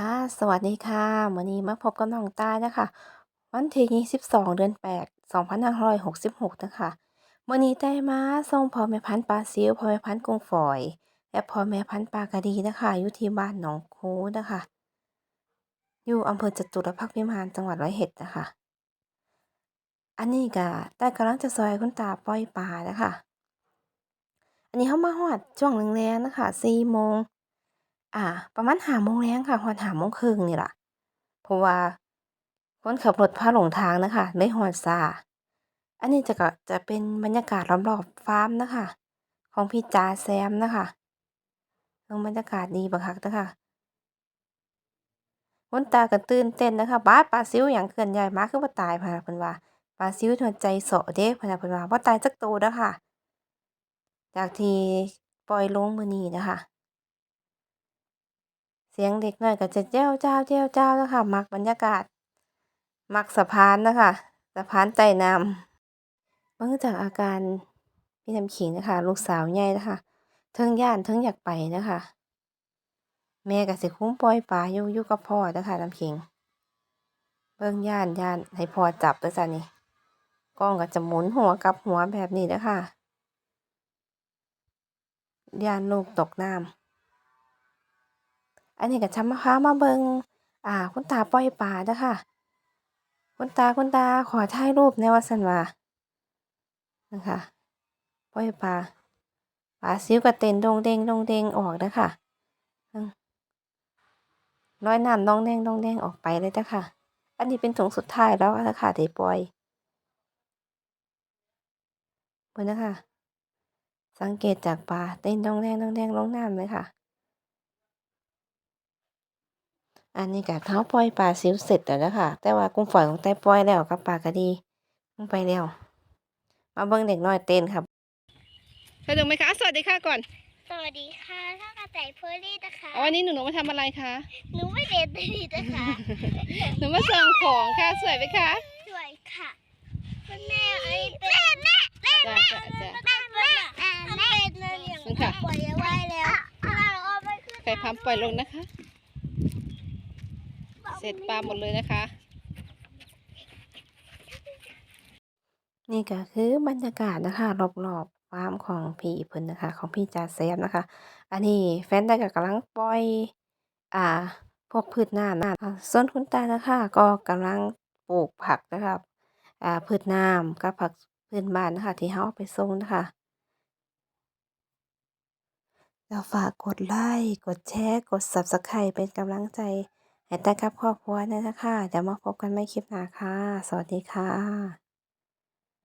ค่ะ สวัสดีค่ะวันนี้มาพบกับน้องต้านะคะ วันที่22 เดือน 8 2566 นะคะวันนี้ได้มาส่งพ่อแม่พันธุ์ปลาซิวพ่อแม่พันธุ์กุ้งฝอย และพ่อแม่พันธุ์ปลากระดีนะคะอยู่ที่บ้านหนองคูนะคะ อยู่อำเภอจตุรพักษ์พิมานจังหวัดร้อยเอ็ดนะคะ อันนี้ก็ได้กำลังจะซอยคุณตาปล่อยปลานะคะ อันนี้เขามาฮอดช่วงแรงๆนะคะ4โมง อ่า ประมาณ5โมงแลงค่ะฮอด5โมงครึ่งนี่ล่ะ เพราะว่าคนขับรถพาหลงทางนะคะเลยฮอดช้าอันนี้จะก็จะเป็นบรรยากาศรอบๆฟาร์มนะคะ ของพี่จ๋าแซมนะคะเบิ่งบรรยากาศดีบักคักเด้อค่ะคุณตาก็ตื่นเต้นนะคะป๊าปลาซิวหยังเคลื่อนย้ายมาคือบ่ตายพะนะเพิ่นว่าปลาซิวหัวใจเสาะเด้พะนะเพิ่นว่าบ่ตายจักโตเด้อค่ะจากที่ปล่อยลงมือนี้นะคะ เสียงเด็กน้อยก็จะแจ้วจ้าวแจ้วจ้าวนะคะมักบรรยากาศ มักสะพานนะคะสะพานใต้น้ำเบิ่งจากอาการพี่น้ำขิงนะคะ ลูกสาวใหญ่นะคะเทิงย้านเทิงอยากไปนะคะ แม่ก็สิคุมปล่อยปลาอยู่อยู่กับพ่อเด้อค่ะน้ำขิง เบิ่งย้านย้านให้พ่อจับด้อจ้ะนี่กล้องก็จะหมุนหัวกับหัวแบบนี้เด้อค่ะย้านลูกตกน้ำ อันนี้ก็จะมาพามาเบิงอ่า คุณตาปล่อยปลาเด้อค่ะ คุณตาคุณตาขอถ่ายรูปแหน่ว่าซั่นว่านะคะปล่อยปลาปลาซิวก็เต้นดงเด้งดงเด้งออกเด้อค่ะอือยน้ำดองแด้งดองแดงออกไปเลยเด้อค่ะ อันนี้เป็นถุงสุดท้ายแล้วอะค่ะที่ปล่อยเบิ่งเด้อค่ะสังเกตจากปลาเต้นดองแด้งดองแด้งลงน้ำเลยค่ะ อันนี้ก็เราปล่อยปลาซิวเสร็จแล้วเด้อค่ะแต่ว่ากุ้งฝอยของแต่ปล่อยแล้วกับปลากระดีลงไปแล้วมาเบิ่งเด็กน้อยเต้นค่ะสนุกไหมคะสวัสดีค่ะก่อน สวัสดีค่ะท่ากระต่ายเพอร์ลี่นะคะอ๋อวันนี้หนูหนูมาทำอะไรคะ หนูไม่เด็ดดีนะคะ หนูมาส่งของค่ะสวยไหมคะ สวยค่ะคุณแม่ไอ้เป็นแม่แม่จ้าจ้าจ้าแม่แม่แม่เป็นเลยอย่างนั่นค่ะปล่อยเอาไว้แล้วเราเอาไปขึ้นไข่พัมปล่อยลงนะคะเส ร็จปลาหมดเลยนะคะ นี่ก็คือบรรยากาศนะคะ รอบๆฟาร์มของพี่เพิ่นนะคะ ของพี่จ่าแซมนะคะ อันนี้แฟนได้ก็กำลังปล่อยอ่าพวกพืชหน้ำนะส่วนคุณตานะคะ ก็กำลังปลูกผักนะคะอ่าพืชน้ำกับผักพื้นบ้านนะคะ ที่เราเอาไปส่งนะคะแล้วฝากกดไลค์ กดแชร์ กด Subscribe เป็นกำลังใจ ให้แต่กับครอบครัวด้วยนะคะเดี๋ยวมาพบกันใหม่คลิปหน้าค่ะ สวัสดีค่ะ